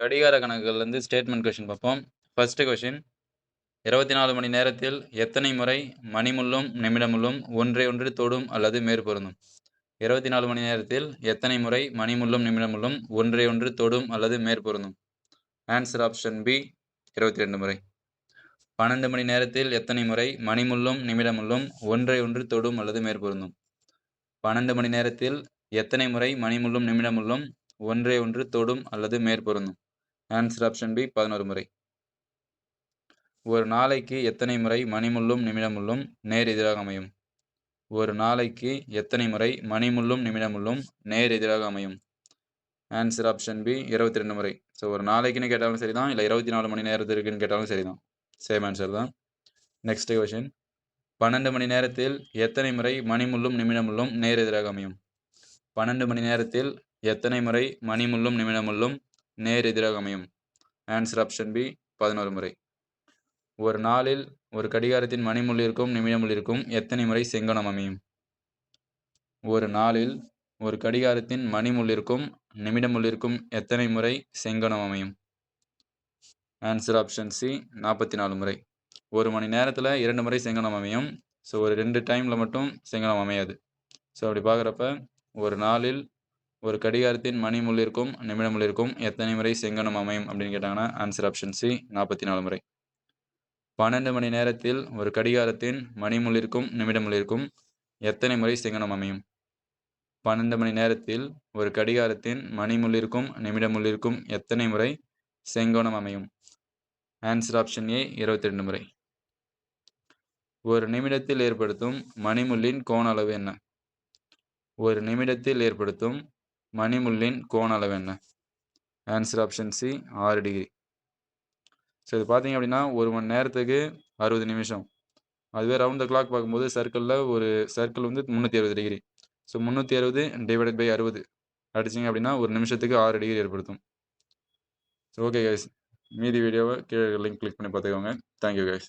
கடிகார கணக்குகள்லேருந்து statement question பார்ப்போம். ஃபர்ஸ்ட் கொஷின் இருபத்தி நாலு மணி நேரத்தில் எத்தனை முறை மணிமுள்ளும் நிமிடமுள்ளும் ஒன்றை ஒன்று தொடும் அல்லது மேற்பொருந்தும் இருபத்தி நாலு மணி நேரத்தில் எத்தனை முறை மணிமுள்ளும் நிமிடமுள்ளும் ஒன்றை ஒன்று தொடும் அல்லது மேற்பொருந்தும் ஆன்சர் ஆப்ஷன் பி இருபத்தி ரெண்டு முறை. பன்னெண்டு மணி நேரத்தில் எத்தனை முறை மணிமுள்ளும் நிமிடமுள்ளும் ஒன்றை ஒன்று தொடும் அல்லது மேற்பொருந்தும் பன்னெண்டு மணி நேரத்தில் எத்தனை முறை மணிமுள்ளும் நிமிடமுள்ளும் ஒன்றை ஒன்று தொடும் அல்லது மேற்பொருந்தும் ஆன்சர் ஆப்ஷன் பி பதினோரு முறை. ஒரு நாளைக்கு எத்தனை முறை மணிமுள்ளும் நிமிடமுள்ளும் நேர் எதிராக அமையும்? ஒரு நாளைக்கு எத்தனை முறை மணிமுள்ளும் நிமிடமுள்ளும் நேர் எதிராக அமையும்? ஆன்சர் ஆப்ஷன் பி இருபத்தி ரெண்டு முறை. ஸோ ஒரு நாளைக்குன்னு கேட்டாலும் சரி தான் இல்லை இருபத்தி நாலு மணி நேரத்திற்குன்னு கேட்டாலும் சரி தான் சேம் ஆன்சர் தான். நெக்ஸ்ட் கொஷின் பன்னெண்டு மணி நேரத்தில் எத்தனை முறை மணிமுள்ளும் நிமிடமுள்ளும் நேர் எதிராக அமையும்? பன்னெண்டு மணி நேரத்தில் எத்தனை முறை மணிமுள்ளும் நிமிடமுள்ளும் நேர் எதிராக அமையும். ஆன்சர் ஆப்ஷன் பி பதினோரு முறை. ஒரு நாளில் ஒரு கடிகாரத்தின் மணிமுள்ளிற்கும் நிமிடமுள்ளிற்கும் எத்தனை முறை செங்கணம் அமையும்? ஒரு நாளில் ஒரு கடிகாரத்தின் மணிமுள்ளிற்கும் நிமிடமுள்ளிற்கும் எத்தனை முறை செங்கணம் அமையும்? ஆன்சர் ஆப்ஷன் சி நாற்பத்தி நாலு முறை. ஒரு மணி நேரத்தில் இரண்டு முறை செங்கணம் அமையும். ஸோ ஒரு ரெண்டு டைமில் மட்டும் செங்கணம் அமையாது. ஸோ அப்படி பார்க்குறப்ப ஒரு நாளில் ஒரு கடிகாரத்தின் மணி முள்ளிற்கும் நிமிட முள்ளிற்கும் எத்தனை முறை செங்கணம் அமையும் அப்படின்னு கேட்டாங்கன்னா ஆன்சர் ஆப்ஷன் சி நாற்பத்தி நாலு முறை. பன்னெண்டு மணி நேரத்தில் ஒரு கடிகாரத்தின் மணி முள்ளிற்கும் நிமிட முள்ளிற்கும் எத்தனை முறை செங்கணம் அமையும்? பன்னெண்டு மணி நேரத்தில் ஒரு கடிகாரத்தின் மணி முள்ளிற்கும் நிமிட முள்ளிற்கும் எத்தனை முறை செங்கோணம் அமையும்? ஆன்சர் ஆப்ஷன் ஏ இருபத்தி ரெண்டு முறை. ஒரு நிமிடத்தில் ஏற்படுத்தும் மணிமுள்ளின் கோண அளவு என்ன? ஒரு நிமிடத்தில் ஏற்படுத்தும் மணிமுள்ளின் கோண அளவு என்ன? ஆன்சர் ஆப்ஷன் சி ஆறு டிகிரி ஸோ இது பார்த்தீங்க அப்படின்னா ஒரு மணி நேரத்துக்கு அறுபது நிமிஷம். அதுவே ரவுண்ட் த கிளாக் பார்க்கும்போது சர்க்கிளில் ஒரு சர்க்கிள் வந்து முந்நூற்றி அறுபது டிகிரி ஸோ முந்நூற்றி அறுபது டிவைடட் பை அறுபது. அடிச்சிங்க அப்படின்னா ஒரு நிமிஷத்துக்கு ஆறு டிகிரி ஏற்படுத்தும். ஸோ ஓகே கைஸ் மீதி வீடியோவை கீழே லிங்க் கிளிக் பண்ணி பார்த்துக்கோங்க. Thank you guys